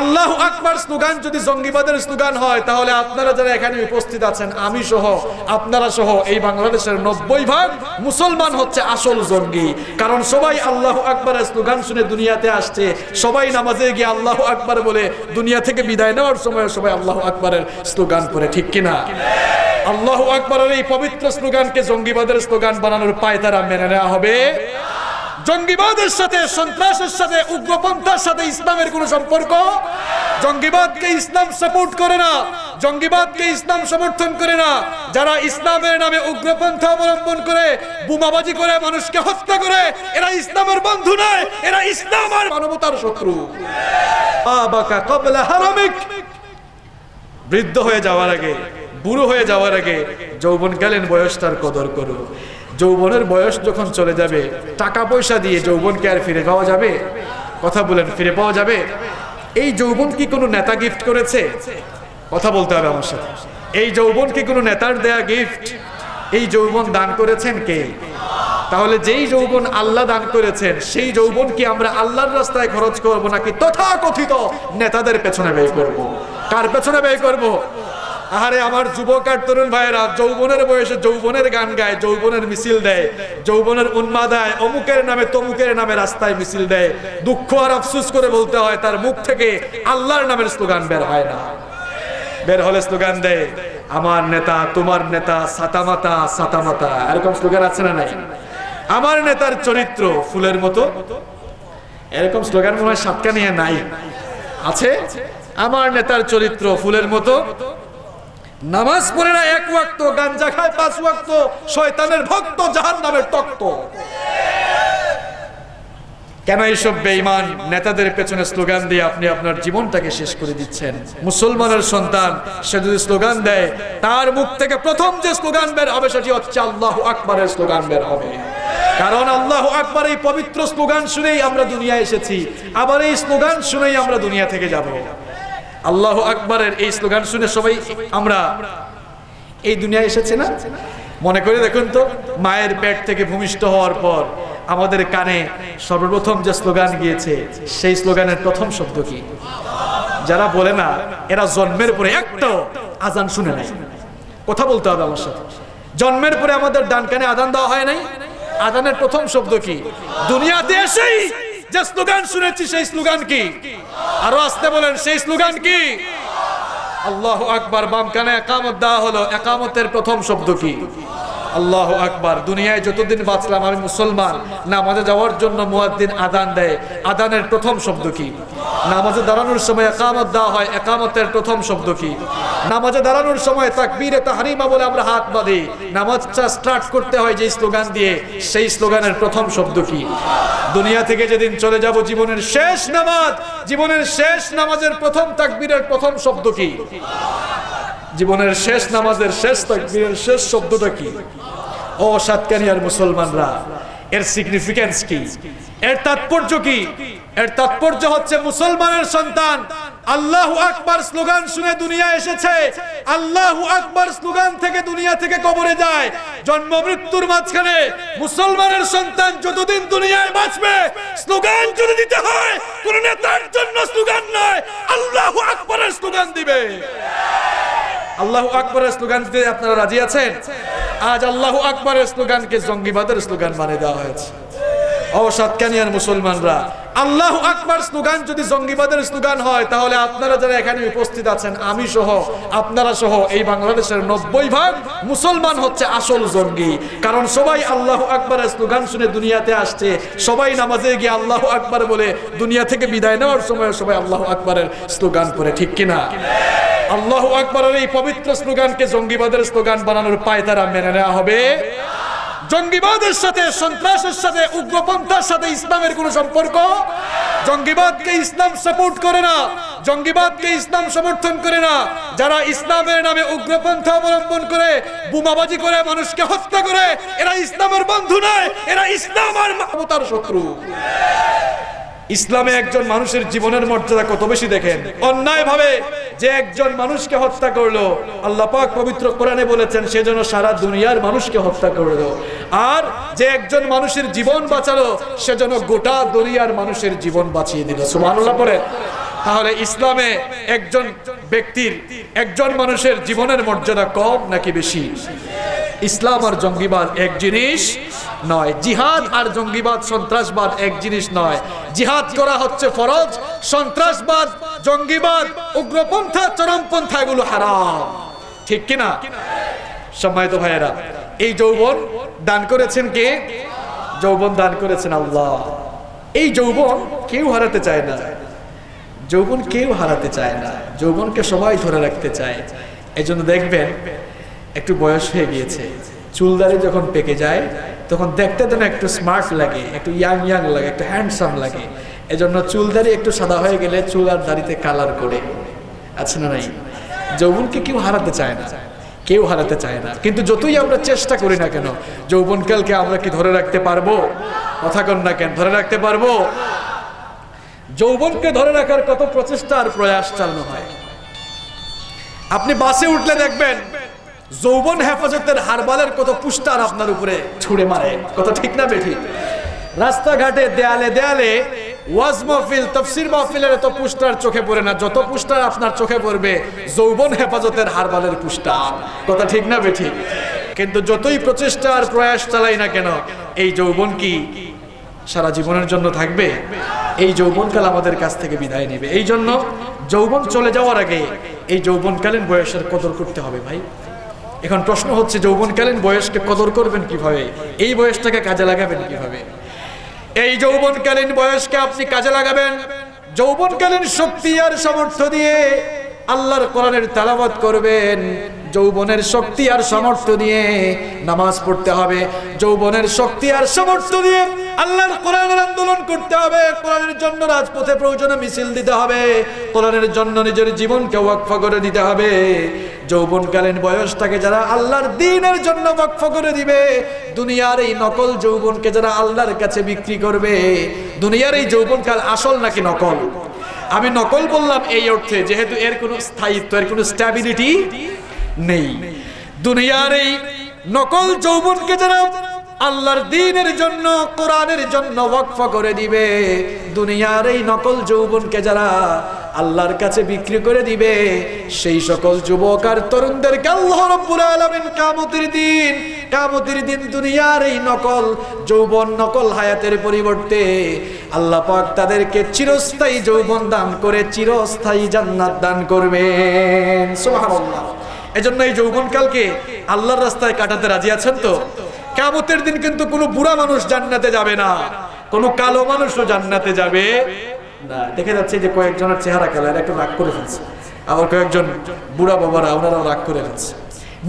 আল্লাহ আকবার slogan যদি জঙ্গিবাদের slogan হয়, তাহলে আপনারা যারা এখানে উপস্থিত আছেন, আমি সহ, আপনারা সহ, এই বাংলাদেশের নব্বই ভাগ মুসলমান হচ্ছে আসল জঙ্গি। কারণ সবাই আল্লাহ আকবরের স্লোগান শুনে দুনিয়াতে আসছে। সবাই নামাজে গিয়ে আল্লাহ আকবার বলে দুনিয়া থেকে বিদায় নেওয়ার সময় সবাই আল্লাহ আকবরের স্লোগান করে ঠিক কিনা? আল্লাহ আকবরের এই পবিত্র স্লোগানকে জঙ্গিবাদের স্লোগান বানানোর পায় তারা মেনে নেওয়া হবে। জঙ্গিবাদের সাথে, সন্ত্রাসের সাথে, উগ্রপন্থার সাথে ইসলামের কোনো সম্পর্ক? জঙ্গিবাদকে ইসলাম সাপোর্ট করে না। জঙ্গিবাদকে ইসলাম সমর্থন করে না। যারা ইসলামের নামে উগ্রপন্থা অবলম্বন করে, বোমাবাজি করে, মানুষকে হত্যা করে, এরা ইসলামের বন্ধু নয়, এরা ইসলাম আর মানবতার শত্রু। বৃদ্ধ হয়ে যাওয়ার আগে, বুড়ো হয়ে যাওয়ার আগে, যৌবনকালীন বয়সটার কদর করো। যৌবনের বয়স যখন চলে যাবে, টাকা পয়সা দিয়ে যৌবনকে আর ফিরে পাওয়া যাবে? কথা বলেন, ফিরে পাওয়া যাবে? এই যৌবন কি কোনো নেতা গিফট করেছে? কথা বলতে হবে আমার সাথে। এই যৌবন কি কোনো নেতার দেয়া গিফট এই যৌবন দান করেছেন কে? তাহলে যেই যৌবন আল্লাহ দান করেছেন, সেই যৌবন কি আমরা আল্লাহর রাস্তায় খরচ করব নাকি তথাকথিত নেতাদের পেছনে ব্যয় করব? কার পেছনে ব্যয় করব? আহারে, আমার যুবক আর তরুণ ভাইয়েরা, যৌবনের বয়সে যৌবনের গান গায়, যৌবনের মিছিল দেয়, যৌবনের উন্মাদায় অমুকের নামে তমুকের নামে রাস্তায় মিছিল দেয়। দুঃখ আর আফসুস করে বলতে হয়, তার মুখ থেকে আল্লাহর নামের স্লোগান বের হয় না। বের হলে স্লোগান দেয়, আমার নেতা, তোমার নেতা, সাতামাতা সাতামাতা। এরকম স্লোগান আছে না নাই? আমার নেতার চরিত্র ফুলের মতো। এরকম স্লোগান মনে হয় সাতকা নিয়ে নাই। আছে? আমার নেতার চরিত্র ফুলের মতো। নামাজ পড়ে না এক ওয়াক্ত, গাঞ্জা খায় পাঁচ ওয়াক্ত, শয়তানের ভক্ত জাহান নামের তক্ত। কেন এইসব বেঈমান নেতাদের পেছনে স্লোগান দিয়ে আপনি আপনার জীবনটাকে শেষ করে দিচ্ছেন? মুসলমানের সন্তান, সে যদি স্লোগান দেয়, তার মুখ থেকে প্রথম যে স্লোগান বের হবে সেটি হচ্ছে আল্লাহ আকবরের স্লোগান বের হবে। কারণ আল্লাহ আকবর এই পবিত্র স্লোগান শুনেই আমরা দুনিয়ায় এসেছি, আবার এই স্লোগান শুনেই আমরা দুনিয়া থেকে যাব। আল্লাহ আকবরের এই স্লোগান শুনে সবাই আমরা এই দুনিয়ায় এসেছে না? মনে করে দেখুন তো, মায়ের পেট থেকে ভূমিষ্ঠ হওয়ার পর আমাদের কানে সর্বপ্রথম যে স্লোগান গিয়েছে, সেই স্লোগানের প্রথম শব্দ কি? যারা বলে না, এরা জন্মের পরে একটাও আজান শুনে নাই কথা বলতে হবে আমার সাথে। জন্মের পরে আমাদের ডান কানে আদান দেওয়া হয় নাই? আদানের প্রথম শব্দ কি? দুনিয়াতে এসেই যে স্লোগান শুনেছি, সেই স্লোগান কি? আরও আসতে বলেন, সেই স্লোগান কি? আল্লাহ আকবার বাম কানে একামত দেওয়া হলো। একামতের প্রথম শব্দ কি? আল্লাহ আকবার, দুনিয়ায় যতদিন বাঁচলাম, আমি মুসলমান। নামাজে যাওয়ার জন্য মুয়াদ্দিন আদান দেয়। আদানের প্রথম শব্দ কি? নামাজে দাঁড়ানোর সময় একামত দেওয়া হয়। একামতের প্রথম শব্দ কি? নামাজে দাঁড়ানোর সময় তাকবীরে, তাহরিমা বলে আমরা হাত বাঁধি। নামাজটা স্টার্ট করতে হয় যে স্লোগান দিয়ে, সেই স্লোগানের প্রথম শব্দ কি? দুনিয়া থেকে যেদিন চলে যাব, জীবনের শেষ নামাজ, জীবনের শেষ নামাজের প্রথম তাকবীরের প্রথম শব্দ কি? জীবনের শেষ নামাজের শেষ তাকবীরের শেষ শব্দটা কি? ও সাতকানিয়ার মুসলমানরা, এর সিগনিফিকেন্স কি? এর তাৎপর্য কি? এর তাৎপর্য হচ্ছে মুসলমানের সন্তান আল্লাহ আকবার স্লোগান শুনে দুনিয়া এসেছে। আল্লাহ আকবার স্লোগান থেকে দুনিয়া থেকে কবরে যায়। জন্ম মৃত্যুর মাঝখানে মুসলমানের সন্তান যতদিন দুনিয়ায় বাঁচবে, স্লোগান যদি দিতে হয়, কোন নেতার জন্য স্লোগান নয়, আল্লাহ আকবরের স্লোগান দিবে। আল্লাহ আকবরের স্লোগান দিতে আপনারা রাজি আছেন? আজ আল্লাহ আকবরের স্লোগানকে জঙ্গিবাদের স্লোগান মানে দেওয়া হয়েছে। ও সাতকানিয়ার মুসলমানরা। আল্লাহ আকবার স্লোগান যদি জঙ্গিবাদের স্লোগান হয়, তাহলে আপনারা যারা এখানে উপস্থিত আছেন, আমি সহ, আপনারা সহ, এই বাংলাদেশের নব্বই ভাগ মুসলমান হচ্ছে আসল জঙ্গি। কারণ সবাই আল্লাহ আকবরের স্লোগান শুনে দুনিয়াতে আসছে। সবাই নামাজে গিয়ে আল্লাহ আকবার বলে দুনিয়া থেকে বিদায় নেওয়ার সময় সবাই আল্লাহ আকবরের স্লোগান করে ঠিক কিনা? আল্লাহ আকবরের এই পবিত্র স্লোগানকে জঙ্গিবাদের স্লোগান বানানোর পায় তারা মেনে নেওয়া হবে। জঙ্গিবাদের সাথে, সন্ত্রাসের সাথে, উগ্রপন্থার সাথে ইসলামের কোনো সম্পর্ক? জঙ্গিবাদকে ইসলাম সাপোর্ট করে না। জঙ্গিবাদকে ইসলাম সমর্থন করে না। যারা ইসলামের নামে উগ্রপন্থা অবলম্বন করে, বোমাবাজি করে, মানুষকে হত্যা করে, এরা ইসলামের বন্ধু নয়, এরা ইসলাম আর মানবতার শত্রু। ইসলামে একজন মানুষের জীবনের মর্যাদা কত বেশি দেখেন? অন্যায় ভাবে যে একজন মানুষকে হত্যা করল, আল্লাহ পাক পবিত্র কোরআনে বলেছেন সেজন্য সারা দুনিয়ার মানুষকে হত্যা করল। আর যে একজন মানুষের জীবন বাঁচালো সেজন্য গোটা দুনিয়ার মানুষের জীবন বাঁচিয়ে দিল। সুবহানাল্লাহ পরে তাহলে ইসলামে একজন ব্যক্তির, একজন মানুষের জীবনের মর্যাদা কম নাকি বেশি? ইসলাম আর জঙ্গিবাদ এক জিনিস নয়। জিহাদ আর জঙ্গিবাদ সন্ত্রাসবাদ এক জিনিস নয়। জিহাদ করা হচ্ছে ফরজ, সন্ত্রাসবাদ, জঙ্গিবাদ, উগ্রপন্থা, চরমপন্থা, এগুলো হারাম। ঠিক কিনা? সম্মানিত ভাইয়েরা, এই যৌবন দান করেছেন কে? যৌবন দান করেছেন আল্লাহ। এই যৌবন কেউ হারাতে চায় না। যৌবন কেউ হারাতে চায় না। যৌবনকে সবাই ধরে রাখতে চায়। এই দেখবেন, একটু বয়স হয়ে গিয়েছে। চুলদারি যখন পেকে যায়, তখন দেখতে যেন একটু স্মার্ট লাগে, একটু ইয়াং ইয়াং লাগে, একটু হ্যান্ডসাম লাগে। এজন্য চুলদারি একটু সাদা হয়ে গেলে চুল আর দাড়িতে কালার করে। আছে না নাই? যৌবনকে কেউ হারাতে চায় না। কেউ হারাতে চায় না। কিন্তু যতই আমরা চেষ্টা করি না কেন, যৌবনকালকে আমরা কি ধরে রাখতে পারব? কথা কন না কেন, ধরে রাখতে পারব? যৌবনকে ধরে রাখার কত প্রচেষ্টা আর প্রয়াস চালানো হয়। আপনি বাসে উঠলে দেখবেন যৌবন হেফাজতের হারবালের কত পুস্টার আপনার উপরে ছুড়ে মারে। কত ঠিক না বেঠিক রাস্তাঘাটে দেয়ালে দেয়ালে ওয়াজ মাহফিল, তফসির মাহফিলের এত পুস্টার চোখে পড়ে না, যত পুস্টার আপনার চোখে পড়বে, যৌবন হেফাজতের হারবালের পুস্টার কথা ঠিক না বেঠিক কিন্তু যতই প্রচেষ্টা আর প্রয়াস চালাই না কেন, এই যৌবন কি সারা জীবনের জন্য থাকবে? এই যৌবনকাল আমাদের কাছ থেকে বিদায় নেবে। এই জন্য যৌবন চলে যাওয়ার আগে এই যৌবনকালীন বয়সের কদর করতে হবে ভাই। এখন প্রশ্ন হচ্ছে, যৌবনকালীন বয়সকে কদর করবেন কীভাবে? এই বয়সটাকে কাজে লাগাবেন কীভাবে? এই যৌবনকালীন বয়সকে আপনি কাজে লাগাবেন? যৌবনকালীন শক্তি আর সামর্থ্য দিয়ে আল্লাহর কোরআনের তালাবাত করবেন। যৌবনের শক্তি আর সামর্থ্য দিয়ে নামাজ পড়তে হবে। যৌবনের শক্তি আর সামর্থ্য দিয়ে আল্লাহর কোরআনের আন্দোলন করতে হবে, কোরআনের জন্য রাজপথে প্রয়োজনে মিছিল দিতে হবে, কোরআনের জন্য নিজের জীবনকে ওয়াকফা করে দিতে হবে। যৌবনকালীন বয়সটাকে যারা আল্লাহর দিনের জন্য ওয়াকফা করে দিবে, দুনিয়ার এই নকল যৌবনকে যারা আল্লাহর কাছে বিক্রি করবে, দুনিয়ার এই যৌবনকাল আসল নাকি নকল? আমি নকল বললাম এই অর্থে, যেহেতু এর কোনো স্থায়িত্ব, এর কোনো স্ট্যাবিলিটি নেই। দুনিয়ার এই নকল যৌবনকে যারা আল্লাহর দিনের জন্য, কোরআনের জন্য ওয়াকফ করে দিবে। দুনিয়ার এই নকল যৌবনকে যারা আল্লাহর কাছে বিক্রি করে দিবে, সেই সকল যুবক আর আলামিন কিয়ামতের দিন কামতির দিন দুনিয়ার এই নকল যৌবন, নকল হায়াতের পরিবর্তে আল্লাহ পাক তাদেরকে চিরস্থায়ী যৌবন দান করে চিরস্থায়ী জান্নাত দান করবেন। সুবহানাল্লাহ। এজন্য এই যৌবনকালকে আল্লাহর রাস্তায় কাটাতে রাজি আছেন তো? কেমতের দিন কিন্তু কোনো বুড়া মানুষ জান্নাতে যাবে না। কোনো কালো মানুষও জান্নাতে যাবে না। দেখে যাচ্ছে যে কয়েকজনের চেহারা কালো, এরা একটু রাগ করে ফেলছে। আবার কয়েকজন বুড়া বাবারা, ওনারাও রাগ করে ফেলছে।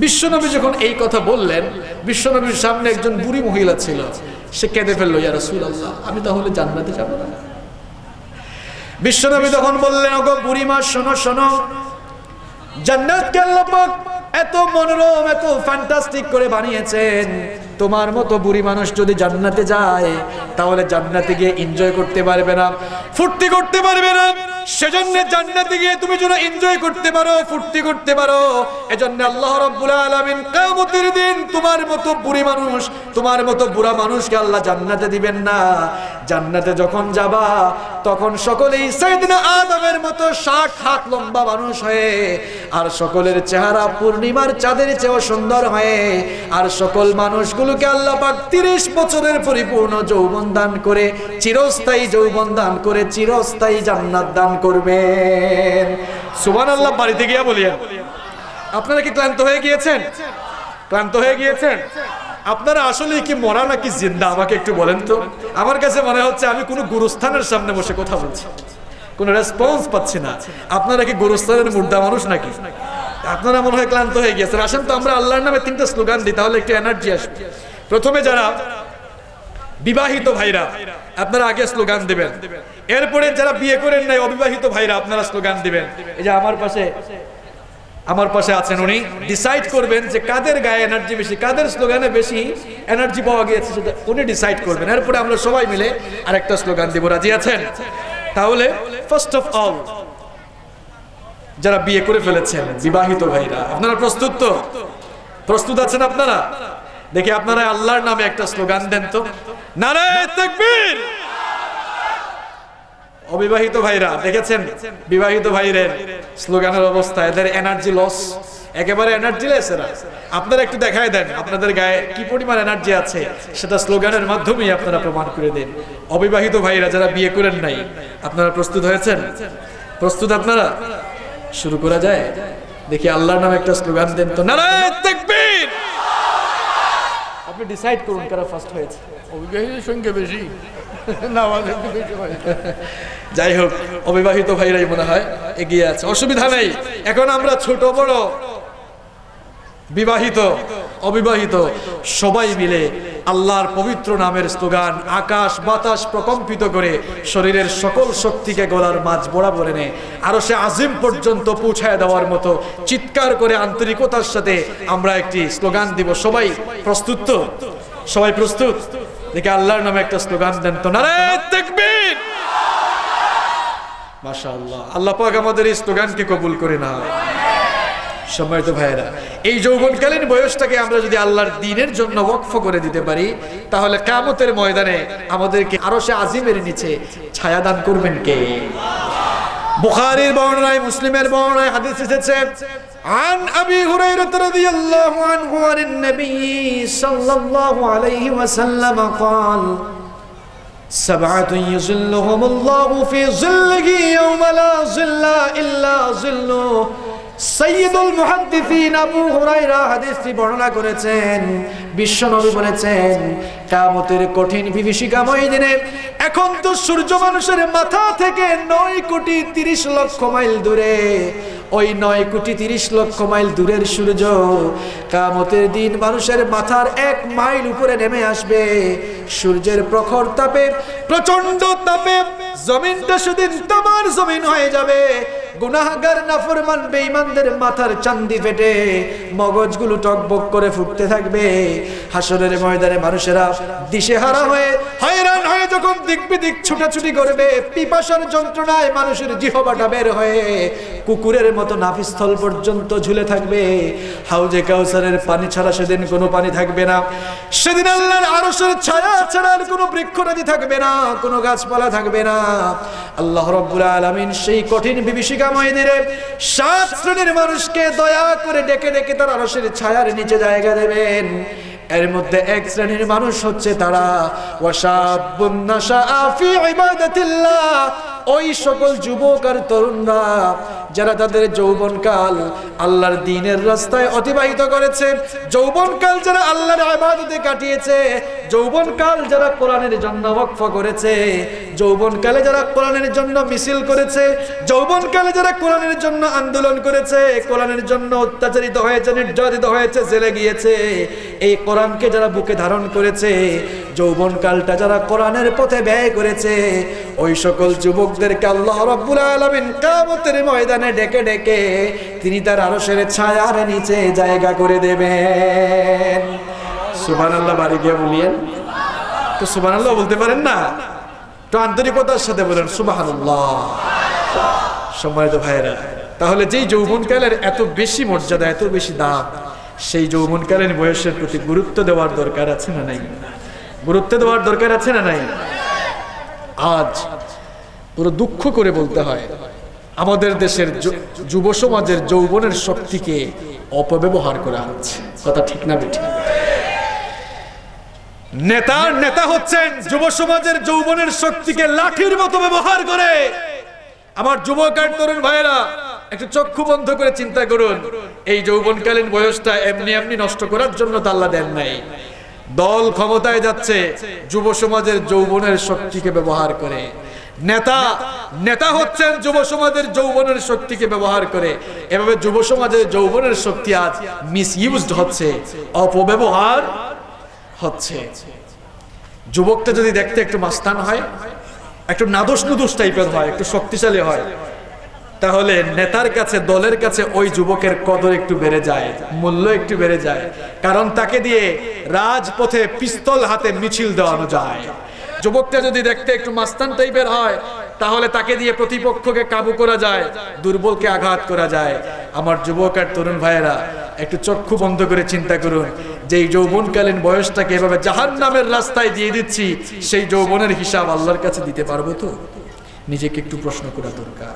বিশ্বনবী যখন এই কথা বললেন, বিশ্বনবীর সামনে একজন বুড়ি মহিলা ছিল, সে কেঁদে ফেলল, ইয়া রাসূলুল্লাহ, আমি তাহলে জান্নাতে যাব না? বিশ্বনবী তখন বললেন, ওগো বুড়ি মা শোনো শোনো। জান্নাতকে আল্লাহ পাক এত মনোরম, এত ফ্যান্টাস্টিক করে বানিয়েছেন। তোমার মতো বুড়ি মানুষ যদি জান্নাতে যায়, তাহলে জান্নাতে গিয়ে এনজয় করতে পারবে না, ফুর্তি করতে পারবে না। সেজন্য জান্নাতে গিয়ে তুমি যেন এনজয় করতে পারো, ফুর্তি করতে পারো। এজন্য আল্লাহ রাব্বুল আলামিন কিয়ামতের দিন তোমার মতো বুড়ি মানুষ, তোমার মতো বুড়া মানুষকে আল্লাহ জান্নাতে দিবেন না। জান্নাতে যখন যাবা, তখন সকলেই সাইয়েদনা আদমের মতো ষাট হাত লম্বা মানুষ হয়ে, আর সকলের চেহারা পূর্ণিমার চাঁদের চেয়েও সুন্দর হয়ে, আর সকল মানুষগুলোকে আল্লাহ পাক তিরিশ বছরের পরিপূর্ণ যৌবন দান করে, চিরস্থায়ী যৌবন দান করে, চিরস্থায়ী জান্নাত দান করবেন। সুবান আল্লাহ বাড়িতে গিয়া বলিয়া আপনারা কি ক্লান্ত হয়ে গিয়েছেন? ক্লান্ত হয়ে গিয়েছেন? আপনারা আসলে কি মরা নাকি জিন্দা? আমাকে একটু বলেন তো। আমার কাছে মনে হচ্ছে আমি কোনো গুরুস্থানের সামনে বসে কথা বলছি। কোনো রেসপন্স পাচ্ছি না। আপনারা কি গুরুস্থানের মুর্দা মানুষ নাকি? আপনারা মনে হয় ক্লান্ত হয়ে গিয়েছেন। আসেন তো, আমরা আল্লাহর নামে তিনটা স্লোগান দিই, তাহলে একটু এনার্জি আসবে। প্রথমে যারা বিবাহিত ভাইরা, আপনারা আগে স্লোগান দিবেন। এরপরে যারা বিয়ে করেন নাই, অবিবাহিত ভাইরা, আপনারা স্লোগান দিবেন। এই যে আমার পাশে আমার পাশে আছেন উনি। ডিসাইড করবেন যে কাদের গায়ে এনার্জি বেশি, কাদের স্লোগানে বেশি এনার্জি পাওয়া গিয়েছে সেটা উনি ডিসাইড করবেন। এরপরে আমরা সবাই মিলে আরেকটা স্লোগান দিব। রাজি আছেন? তাহলে ফার্স্ট অফ অল যারা বিয়ে করে ফেলেছেন, বিবাহিত ভাইরা, আপনারা প্রস্তুত তো? প্রস্তুত আছেন আপনারা? দেখি আপনারা আল্লাহর নামে একটা স্লোগান দেন তো। অবিবাহিত ভাইরা, দেখেছেন? বিবাহিত ভাইরের স্লোগানের অবস্থা, এদের এনার্জি লস একেবারে এনার্জি লেস এরা। আপনারা একটু দেখায় দেন, আপনাদের গায়ে কি পরিমাণ এনার্জি আছে, সেটা স্লোগানের মাধ্যমেই আপনারা প্রমাণ করে দেন। অবিবাহিত ভাইরা যারা বিয়ে করেন নাই, আপনারা প্রস্তুত হয়েছেন? প্রস্তুত আপনারা? শুরু করা যায়? দেখি আল্লাহর নামে একটা স্লোগান দেন তো, নারায় তাকবীর আপনি ডিসাইড করুন কারা ফার্স্ট হয়েছে। অবিবাহিত সংখ্যা বেশি। না আমাদের হয়। যাই হোক অবিবাহিত ভাইরাই মনে হয় এগিয়ে আছে। অসুবিধা নেই। এখন আমরা ছোট বড় বিবাহিত। অবিবাহিত, সবাই মিলে আল্লাহর পবিত্র নামের স্লোগান, আকাশ বাতাস প্রকম্পিত করে শরীরের সকল শক্তিকে গলার মাঝ বরাবর এনে আরও সে আজিম পর্যন্ত পৌঁছায় দেওয়ার মতো চিৎকার করে আন্তরিকতার সাথে আমরা একটি স্লোগান দিব। সবাই প্রস্তুত তো? সবাই প্রস্তুত? দেখে আল্লাহর নামে একটা স্লোগান দেন তো। নারায় তাকবীর! মাশাআল্লাহ। আল্লাহ পাক আমাদের এই স্লোগানকে কবুল করে না সম্মানিত ভাইয়েরা এই যৌবনকালীন বয়সটাকে আমরা যদি আল্লাহর দিনের জন্য ওয়াকফ করে দিতে পারি তাহলে কামতের ময়দানে আমাদেরকে আরো সে আজিমের নিচে ছায়া দান করবেন কে বুখারীর বর্ণনায় মুসলিমের বর্ণনায় হাদিস এসেছে عن أبي هريرة رضي الله عنه عن النبي صلى الله عليه وسلم قال سبعة يظلهم الله في ظله يوم لا ظل إلا ظله সৈয়দুল মুহাদ্দিসিন আবু হুরায়রা হাদিসটি বর্ণনা করেছেন। বিশ্বনবী বলেছেন, কিয়ামতের কঠিন বিভীষিকাময় দিনে এখন তো সূর্য মানুষের মাথা থেকে নয় কোটি তিরিশ লক্ষ মাইল দূরে। ওই নয় কোটি তিরিশ লক্ষ মাইল দূরের সূর্য কামতের দিন মানুষের মাথার এক মাইল উপরে নেমে আসবে। সূর্যের প্রখর তাপে প্রচণ্ড তাপে জমিনটা সেদিন তোমার জমিন হয়ে যাবে। গুনাহগার, নাফরমান, বেঈমানদের মাথার চান্দি ফেটে মগজগুলো টকবক করে ফুটতে থাকবে। হাসরের ময়দানে মানুষেরা দিশে হারা হয়ে যখন দিক বিদিক ছুটাছুটি করবে, পিপাসার যন্ত্রণায় মানুষের জিহবাটা বের হয়ে কুকুরের মতো নাভিস্থল পর্যন্ত ঝুলে থাকবে। হাউজে কাউসারের পানি ছাড়া সেদিন কোনো পানি থাকবে না। সেদিন আল্লাহর আরশের ছায়া ছাড়া আর কোনো বৃক্ষ বৃক্ষরাজি থাকবে না, কোনো গাছপালা থাকবে না। আল্লাহ রব্বুল আলামিন সেই কঠিন বিভীষিকা দিনে সাত শ্রেণির মানুষকে দয়া করে ডেকে ডেকে তার আরশের ছায়ার নিচে জায়গা দেবেন। এর মধ্যে এক শ্রেণির মানুষ হচ্ছে তারা। ওই সকল যুবক আর তরুণরা যারা তাদের যৌবনকাল আল্লাহর দিনের রাস্তায় অতিবাহিত করেছে, যৌবনকাল যারা আল্লাহর আবাদতে কাটিয়েছে যৌবনকাল যারা কোরআনের জন্য ওয়াকফ করেছে, যৌবনকালে যারা কোরআনের জন্য মিছিল করেছে, যৌবনকালে যারা কোরআনের জন্য আন্দোলন করেছে, কোরআনের জন্য অত্যাচারিত হয়েছে, নির্যাতিত হয়েছে, জেলে গিয়েছে, এই কোরআনকে যারা বুকে ধারণ করেছে, যৌবনকালটা যারা কোরআনের পথে ব্যয় করেছে, ওই সকল যুবকদেরকে আল্লাহ রাব্বুল আলামিন কিয়ামতের ময়দানে ডেকে ডেকে তিনি তার আরশের ছায়ার নিচে জায়গা করে দেবেন। সুবহানাল্লাহ, বাড়ি গিয়ে বলিয়েন। তো সুবহানাল্লাহ বলতে পারেন না? তো আন্তরিকতার সাথে বলেন, সুবহানাল্লাহ। সম্মানিত ভাইয়েরা, তাহলে যেই যৌবনকালের এত বেশি মর্যাদা, এত বেশি দাম সেই যৌবনকালীন বয়সের প্রতি গুরুত্ব দেওয়ার দরকার আছে না নাই? গুরুত্ব দেওয়ার দরকার আছে না নাই? আজ পুরো দুঃখ করে বলতে হয়, আমাদের দেশের যুব সমাজের যৌবনের শক্তিকে অপব্যবহার করা হচ্ছে। কথা ঠিক না বেঠিক? নেতার নেতা হচ্ছেন যুব সমাজের যৌবনের শক্তিকে লাঠির মতো ব্যবহার করে। আমার যুবক আর তরুণ ভাইয়েরা, একটু চক্ষু বন্ধ করে চিন্তা করুন। এই যৌবনকালীন বয়সটা এমনি এমনি নষ্ট করার জন্য তো আল্লাহ দেন নাই। দল ক্ষমতায় যাচ্ছে, যুব সমাজের যৌবনের শক্তিকে ব্যবহার করে। নেতা নেতা হচ্ছেন যুব সমাজের যৌবনের শক্তিকে ব্যবহার করে। এভাবে যুব সমাজের যৌবনের শক্তি আজ মিস ইউজড হচ্ছে। অপব্যবহার হচ্ছে। যুবকটা যদি দেখতে একটু মাস্তান হয়, একটু নাদোষ নুদোষ টাইপের হয়, একটু শক্তিশালী হয়, তাহলে নেতার কাছে, দলের কাছে ওই যুবকের কদর একটু বেড়ে যায়, মূল্য একটু বেড়ে যায়। কারণ তাকে দিয়ে রাজপথে পিস্তল হাতে মিছিল দেওয়ানো যায়। যুবকটা যদি দেখতে একটু মাস্তান টাইপের হয়, তাহলে তাকে দিয়ে প্রতিপক্ষকে কাবু করা যায়, দুর্বলকে আঘাত করা যায়। আমার যুবক আর তরুণ ভাইয়েরা, একটু চক্ষু বন্ধ করে চিন্তা করুন। যে যৌবনকালীন বয়সটাকে এভাবে জাহান নামের রাস্তায় দিয়ে দিচ্ছি, সেই যৌবনের হিসাব আল্লাহর কাছে দিতে পারব তো? নিজেকে একটু প্রশ্ন করা দরকার।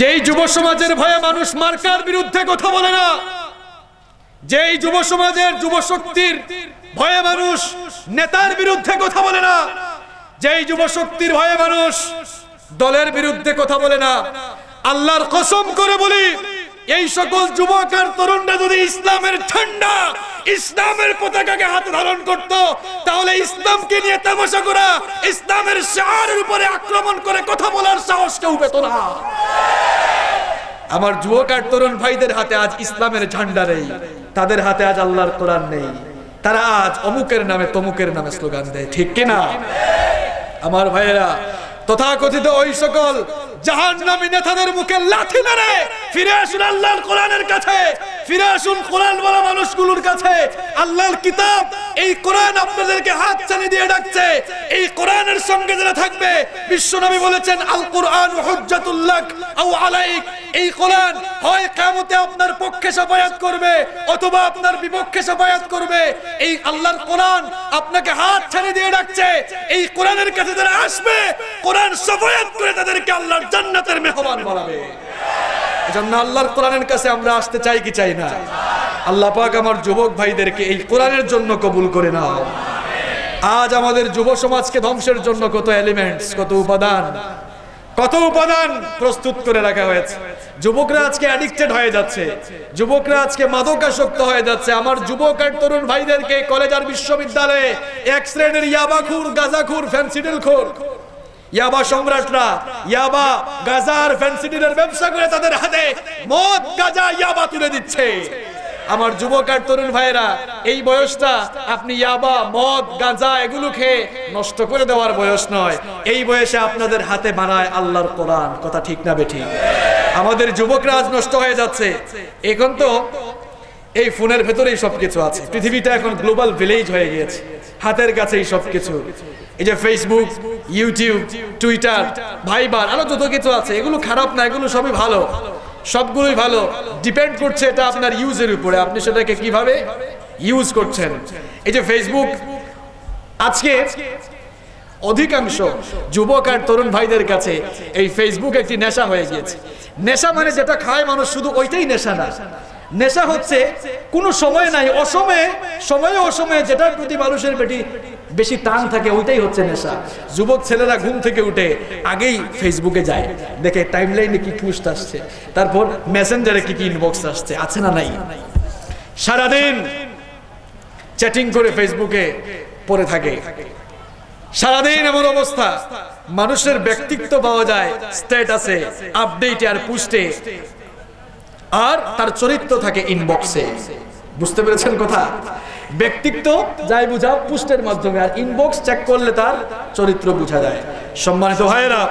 যেই যুব সমাজের ভয়ে মানুষ মার্কার বিরুদ্ধে কথা বলে না, যেই যুব সমাজের যুব শক্তির ভয়ে মানুষ নেতার বিরুদ্ধে কথা বলে না, যেই যুব শক্তির ভয়ে মানুষ দলের বিরুদ্ধে কথা বলে না, আল্লাহর কসম করে বলি এই সকল যুবক আর তরুণরা যদি ইসলামের ঠান্ডা, ইসলামের পতাকাকে হাতে ধারণ করত, তাহলে ইসলামকে নিয়ে তামাশা করা, ইসলামের শাহরের উপরে আক্রমণ করে কথা বলার সাহস কেউ পেত না। আমার যুবক আর তরুণ ভাইদের হাতে আজ ইসলামের ঝান্ডা নেই, তাদের হাতে আজ আল্লাহর কোরআন নেই। তারা আজ অমুকের নামে তমুকের নামে স্লোগান দেয়, ঠিক কিনা? আমার ভাইয়েরা, তথাকথিত ওই সকল জাহান্নামী নেতাদের মুখে লাথি মেরে ফিরে আসুন আল্লাহর কোরআনের কাছে। ফিরে আসুন কোরআন বলা মানুষগুলোর কাছে। আল্লাহর কিতাব, এই কোরআন আপনাদেরকে হাত চালিয়ে দিয়ে ডাকছে। এই কোরআনের সঙ্গে যারা থাকবে, বিশ্বনবী বলেছেন আল কোরআন হুজ্জাতুল্লাহ আও আলাইক। এই কোরআন হয় কিয়ামতে আপনার পক্ষে সাফায়াত করবে অথবা আপনার বিপক্ষে সাফায়াত করবে। এই আল্লাহর কোরআন আপনাকে হাত ছেড়ে দিয়ে ডাকছে। এই কোরআনের কাছে যারা আসবে, কোরআন সাফায়াত করে তাদেরকে আল্লাহর জান্নাতের মেহমান বানাবে। এজন্য আল্লাহর কোরআনের কাছে আমরা আসতে চাই কি চাই না? আল্লাহ পাক আমার যুবক ভাইদেরকে এই কোরআনের জন্য কবুল করে নাও। আজ আমাদের যুব সমাজকে ধ্বংসের জন্য কত এলিমেন্টস কত উপাদান কত উপাদান প্রস্তুত করে রাখা হয়েছে। যুবকরা আজকে অ্যাডিক্টেড হয়ে যাচ্ছে। যুবকরা আজকে মাদকাসক্ত হয়ে যাচ্ছে। আমার যুবক আর তরুণ ভাইদেরকে কলেজ আর বিশ্ববিদ্যালয়ে এক শ্রেণির ইয়াবাখুর, গাজাখুর ফ্যান্সিডিল খোর ইয়াবা সম্রাটরা, ইয়াবা, গাজার ফ্যান্সিডিলের ব্যবসা করে তাদের হাতে মদ, গাজা, ইয়াবা তুলে দিচ্ছে। আমার যুবক আর তরুণ ভাইয়েরা, এই বয়সটা আপনি ইয়াবা, মদ, গাঁজা এগুলো খেয়ে নষ্ট করে দেওয়ার বয়স নয়। এই বয়সে আপনাদের হাতে বানায় আল্লাহর কোরআন। কথা ঠিক না বেঠি? আমাদের যুবকরা আজ নষ্ট হয়ে যাচ্ছে। এখন তো এই ফোনের ভেতরেই সবকিছু আছে। পৃথিবীটা এখন গ্লোবাল ভিলেজ হয়ে গিয়েছে। হাতের কাছেই সবকিছু। এই যে ফেসবুক ইউটিউব টুইটার ভাইবার আরও যত কিছু আছে, এগুলো খারাপ না, এগুলো সবই ভালো। সবগুলোই ভালো। ডিপেন্ড করছে এটা আপনার ইউজের উপরে। আপনি সেটাকে কীভাবে ইউজ করছেন? এই যে ফেসবুক আজকে অধিকাংশ যুবক আর তরুণ ভাইদের কাছে এই ফেসবুক একটি নেশা হয়ে গিয়েছে। নেশা মানে যেটা খায় মানুষ শুধু ওইটাই নেশা না। নেশা হচ্ছে, কোনো সময় নাই, অসময়ে, সময়ে অসময়ে যেটার প্রতি মানুষের বেটি বেশি টান থাকে, ওইটাই হচ্ছে নেশা। যুবক ছেলেরা ঘুম থেকে উঠে আগেই ফেসবুকে যায়, দেখে টাইম লাইনে কি পোস্ট আসছে, তারপর মেসেঞ্জারে কি কি ইনবক্স আসছে, আছে না নাই? সারাদিন চ্যাটিং করে ফেসবুকে পড়ে থাকে। সারাদিন এমন অবস্থা, মানুষের ব্যক্তিত্ব পাওয়া যায় স্ট্যাটাসে আপডেটে আর পুস্টে আর তার চরিত্র থাকে ইনবক্সে বুঝতে পেরেছেন কথা? ব্যক্তিত্ব যাই বুঝা পুস্টের মাধ্যমে, আর ইনবক্স চেক করলে তার চরিত্র বোঝা যায়। সম্মানিত ভাইয়েরা,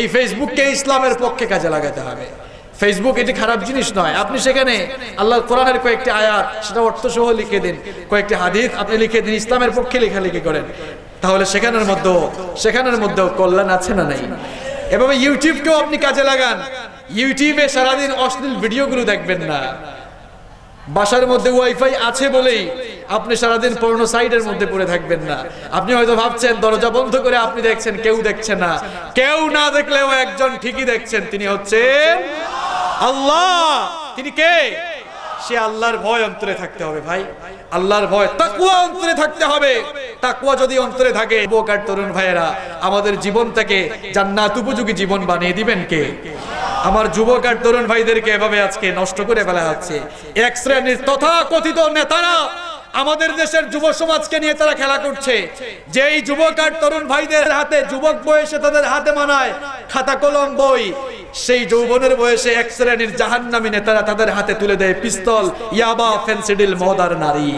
এই ফেসবুককে ইসলামের পক্ষে কাজে লাগাতে হবে। ফেসবুক এটি খারাপ জিনিস নয়। আপনি সেখানে আল্লাহ কোরআনের কয়েকটি আয়াত, সেটা অর্থ সহ লিখে দিন। কয়েকটি হাদিস আপনি লিখে দিন, ইসলামের পক্ষে লেখালেখি করেন। তাহলে সেখানের মধ্যেও সেখানের মধ্যেও কল্যাণ আছে না নাই? এভাবে ইউটিউবকেও আপনি কাজে লাগান। ইউটিউবে সারাদিন অশ্লীল ভিডিওগুলো দেখবেন না। বাসার মধ্যে ওয়াইফাই আছে বলেই আপনি সারাদিন পর্ণ সাইডের মধ্যে পড়ে থাকবেন না। আপনি হয়তো ভাবছেন, দরজা বন্ধ করে আপনি দেখছেন, কেউ দেখছে না। কেউ না দেখলেও একজন ঠিকই দেখছেন, তিনি হচ্ছেন আল্লাহ। তিনি কে? সে আল্লাহর ভয় অন্তরে থাকতে হবে ভাই। আল্লাহর ভয় তাকুয়া অন্তরে থাকতে হবে। তাকুয়া যদি অন্তরে থাকে, বোকার তরুণ ভাইয়েরা, আমাদের জীবনটাকে জান্নাত উপযোগী জীবন বানিয়ে দিবেন কে? আমার যুবক আর তরুণ ভাইদেরকে এভাবে আজকে নষ্ট করে ফেলা হচ্ছে। এক শ্রেণির তথা কথিত নেতারা আমাদের দেশের যুব সমাজকে নিয়ে তারা খেলা করছে। যে এই যুবক আর তরুণ ভাইদের হাতে যুবক বয়সে তাদের হাতে মানায়, খাতা কলম বই, সেই যৌবনের বয়সে এক শ্রেণির জাহান্নামী নেতারা তাদের হাতে তুলে দেয় পিস্তল, ইয়াবা, ফেন্সিডিল, মদার নারী।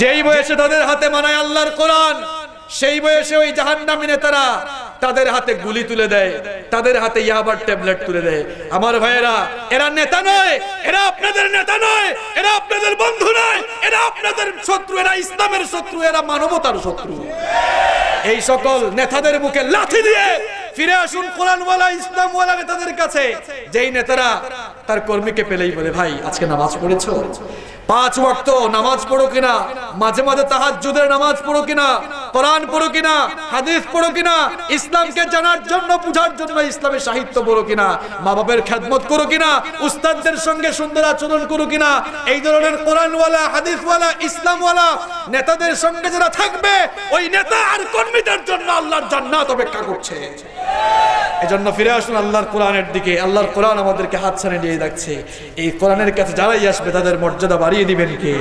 যেই বয়সে তাদের হাতে মানায় আল্লাহর কোরআন, সেই বয়সে ওই জাহান্নামী নেতারা তাদের হাতে গুলি তুলে দেয়, তাদের হাতে ইয়াবার ট্যাবলেট তুলে দেয়। আমার ভাইয়েরা, এরা নেতা নয়, এরা আপনাদের নেতা নয়, এরা আপনাদের বন্ধু নয়, এরা আপনাদের শত্রু, এরা ইসলামের শত্রু, এরা মানবতার শত্রু। এই সকল নেতাদের মুখে লাথি দিয়ে ফিরে আসুন কোরআনওয়ালা ইসলামওয়ালা নেতাদের কাছে। যেই নেতারা তার কর্মীকে পেলেই বলে, ভাই, আজকে নামাজ পড়েছো? পাঁচ ওয়াক্ত নামাজ পড়ো কিনা? মাঝে মাঝে তাহাজ্জুদের নামাজ পড়ো কিনা? কোরআন পড়ো কিনা? হাদিস পড়ো কিনা? ইসলামকে জানার জন্য, বুঝার জন্য ইসলামের সাহিত্য পড়ো কিনা? মা বাবার খেদমত করো কিনা? উস্তাদদের সঙ্গে সুন্দর আচরণ করো কিনা? এই ধরনের কোরআনওয়ালা, হাদিসওয়ালা, ইসলামওয়ালা নেতাদের সঙ্গে যারা থাকবে, ওই নেতা আর কর্মীদের জন্য আল্লাহর জান্নাত অপেক্ষা করছে। এজন্য ফিরে আসুন আল্লাহর কোরআনের দিকে। আল্লাহর কোরআন আমাদেরকে হাত দিয়ে রাখছে এই কোরআনের কাছে যারাই আসবে, তাদের মর্যাদা বাড়িয়ে দিবেন কে?